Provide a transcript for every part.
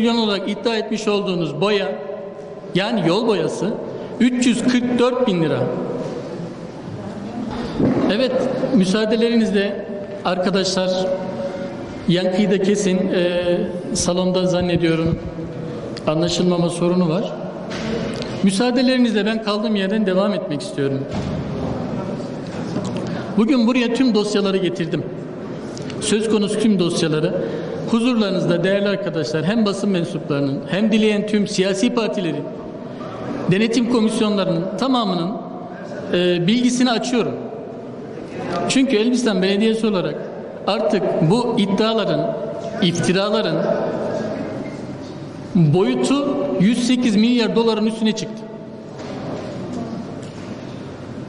milyon olarak iddia etmiş olduğunuz boya yani yol boyası 344 bin lira. Evet müsaadelerinizle arkadaşlar yankıyı da kesin Ee, salonda zannediyorum anlaşılmama sorunu var. Müsaadelerinizle ben kaldığım yerden devam etmek istiyorum. Bugün buraya tüm dosyaları getirdim. Söz konusu tüm dosyaları huzurlarınızda değerli arkadaşlar hem basın mensuplarının hem dileyen tüm siyasi partilerin denetim komisyonlarının tamamının e, bilgisini açıyorum. Çünkü Elbistan Belediyesi olarak artık bu iddiaların, iftiraların boyutu 108 milyar doların üstüne çıktı.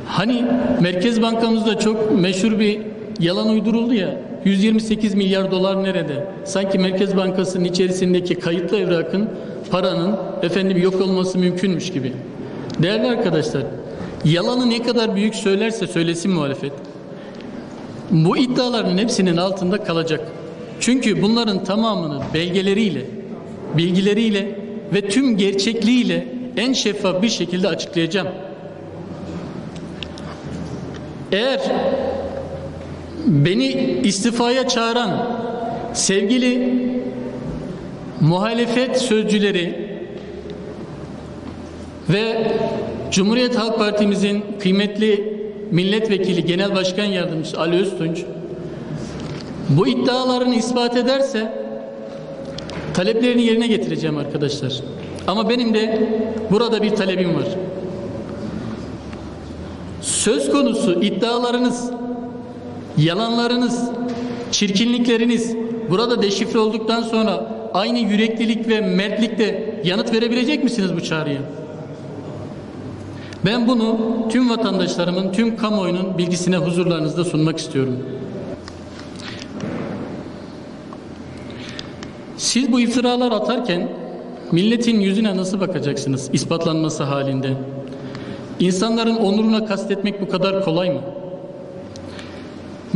Hani Merkez Bankamızda çok meşhur bir yalan uyduruldu ya. 128 milyar dolar nerede? Sanki Merkez Bankası'nın içerisindeki kayıtlı evrakın paranın efendim yok olması mümkünmüş gibi. Değerli arkadaşlar, yalanı ne kadar büyük söylerse söylesin muhalefet. Bu iddiaların hepsinin altında kalacak. Çünkü bunların tamamını belgeleriyle, bilgileriyle ve tüm gerçekliğiyle en şeffaf bir şekilde açıklayacağım. Eğer beni istifaya çağıran sevgili muhalefet sözcüleri ve Cumhuriyet Halk Partimizin kıymetli milletvekili genel başkan yardımcısı Ali Öztunç bu iddialarını ispat ederse taleplerini yerine getireceğim arkadaşlar. Ama benim de burada bir talebim var. Söz konusu iddialarınız, yalanlarınız, çirkinlikleriniz burada deşifre olduktan sonra aynı yüreklilik ve mertlikle yanıt verebilecek misiniz bu çağrıya? Ben bunu tüm vatandaşlarımın, tüm kamuoyunun bilgisine huzurlarınızda sunmak istiyorum. Siz bu iftiralar atarken milletin yüzüne nasıl bakacaksınız ispatlanması halinde? İnsanların onuruna kastetmek bu kadar kolay mı?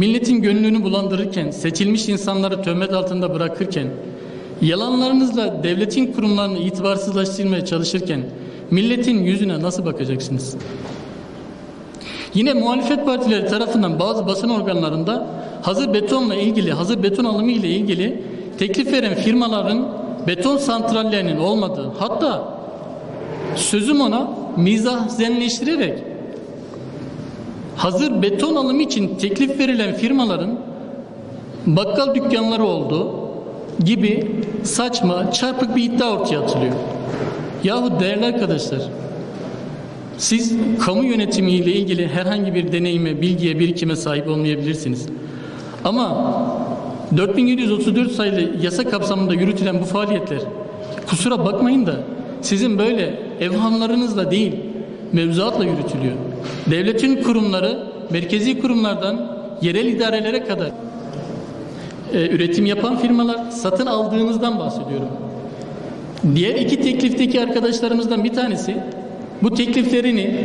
Milletin gönlünü bulandırırken, seçilmiş insanları töhmet altında bırakırken, yalanlarınızla devletin kurumlarını itibarsızlaştırmaya çalışırken milletin yüzüne nasıl bakacaksınız? Yine muhalefet partileri tarafından bazı basın organlarında hazır betonla ilgili, hazır beton alımı ile ilgili teklif veren firmaların beton santrallerinin olmadığı, hatta sözüm ona mizah zenleştirerek hazır beton alımı için teklif verilen firmaların bakkal dükkanları olduğu gibi saçma, çarpık bir iddia ortaya atılıyor. Yahu değerli arkadaşlar, siz kamu yönetimiyle ilgili herhangi bir deneyime, bilgiye, birikime sahip olmayabilirsiniz. Ama 4734 sayılı yasa kapsamında yürütülen bu faaliyetler kusura bakmayın da sizin böyle evhamlarınızla değil mevzuatla yürütülüyor. Devletin kurumları merkezi kurumlardan yerel idarelere kadar e, üretim yapan firmalar satın aldığınızdan bahsediyorum. Diğer iki teklifteki arkadaşlarımızdan bir tanesi bu tekliflerini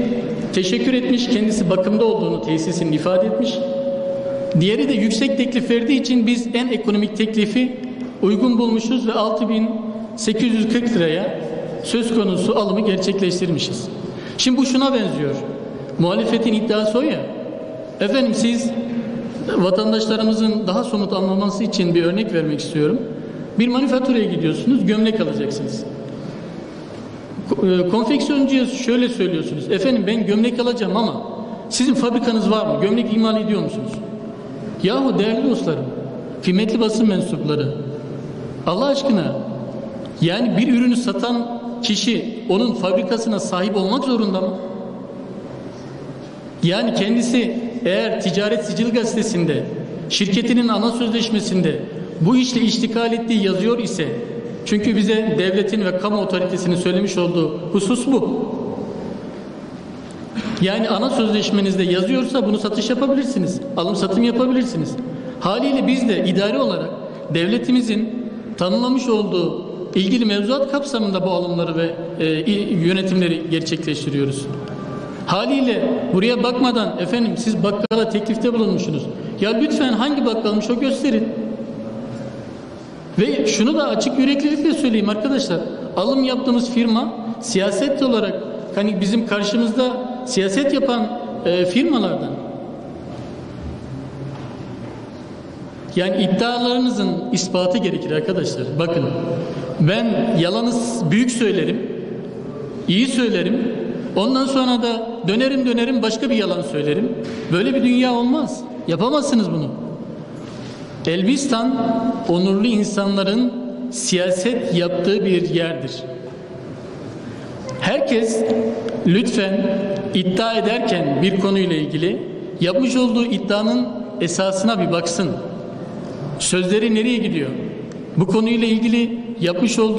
teşekkür etmiş, kendisi bakımda olduğunu tesisinin ifade etmiş. Diğeri de yüksek teklif verdiği için biz en ekonomik teklifi uygun bulmuşuz ve 6840 liraya söz konusu alımı gerçekleştirmişiz. Şimdi bu şuna benziyor. Muhalefetin iddiası o ya. Efendim siz vatandaşlarımızın daha somut anlaması için bir örnek vermek istiyorum. Bir manifaturaya gidiyorsunuz, gömlek alacaksınız. E, Konfeksiyoncuya şöyle söylüyorsunuz. Efendim ben gömlek alacağım ama sizin fabrikanız var mı? Gömlek imal ediyor musunuz? Yahu değerli dostlarım, kıymetli basın mensupları, Allah aşkına yani bir ürünü satan kişi onun fabrikasına sahip olmak zorunda mı? Yani kendisi eğer ticaret sicil gazetesinde şirketinin ana sözleşmesinde bu işle iştikal ettiği yazıyor ise çünkü bize devletin ve kamu otoritesinin söylemiş olduğu husus bu. Yani ana sözleşmenizde yazıyorsa bunu satış yapabilirsiniz. Alım satım yapabilirsiniz. Haliyle biz de idari olarak devletimizin tanımlamış olduğu ilgili mevzuat kapsamında bu alımları ve e, yönetimleri gerçekleştiriyoruz. Haliyle buraya bakmadan efendim siz bakkala teklifte bulunmuşsunuz. Ya lütfen hangi bakkalmış o gösterin. Ve şunu da açık yüreklilikle söyleyeyim arkadaşlar. Alım yaptığımız firma siyaset olarak hani bizim karşımızda siyaset yapan e, firmalardan. Yani iddialarınızın ispatı gerekir arkadaşlar. Bakın ben yalanı büyük söylerim, iyi söylerim. Ondan sonra da dönerim dönerim başka bir yalan söylerim. Böyle bir dünya olmaz. Yapamazsınız bunu. Elbistan onurlu insanların siyaset yaptığı bir yerdir. Herkes lütfen iddia ederken bir konuyla ilgili yapmış olduğu iddianın esasına bir baksın. Sözleri nereye gidiyor? Bu konuyla ilgili yapmış oldukları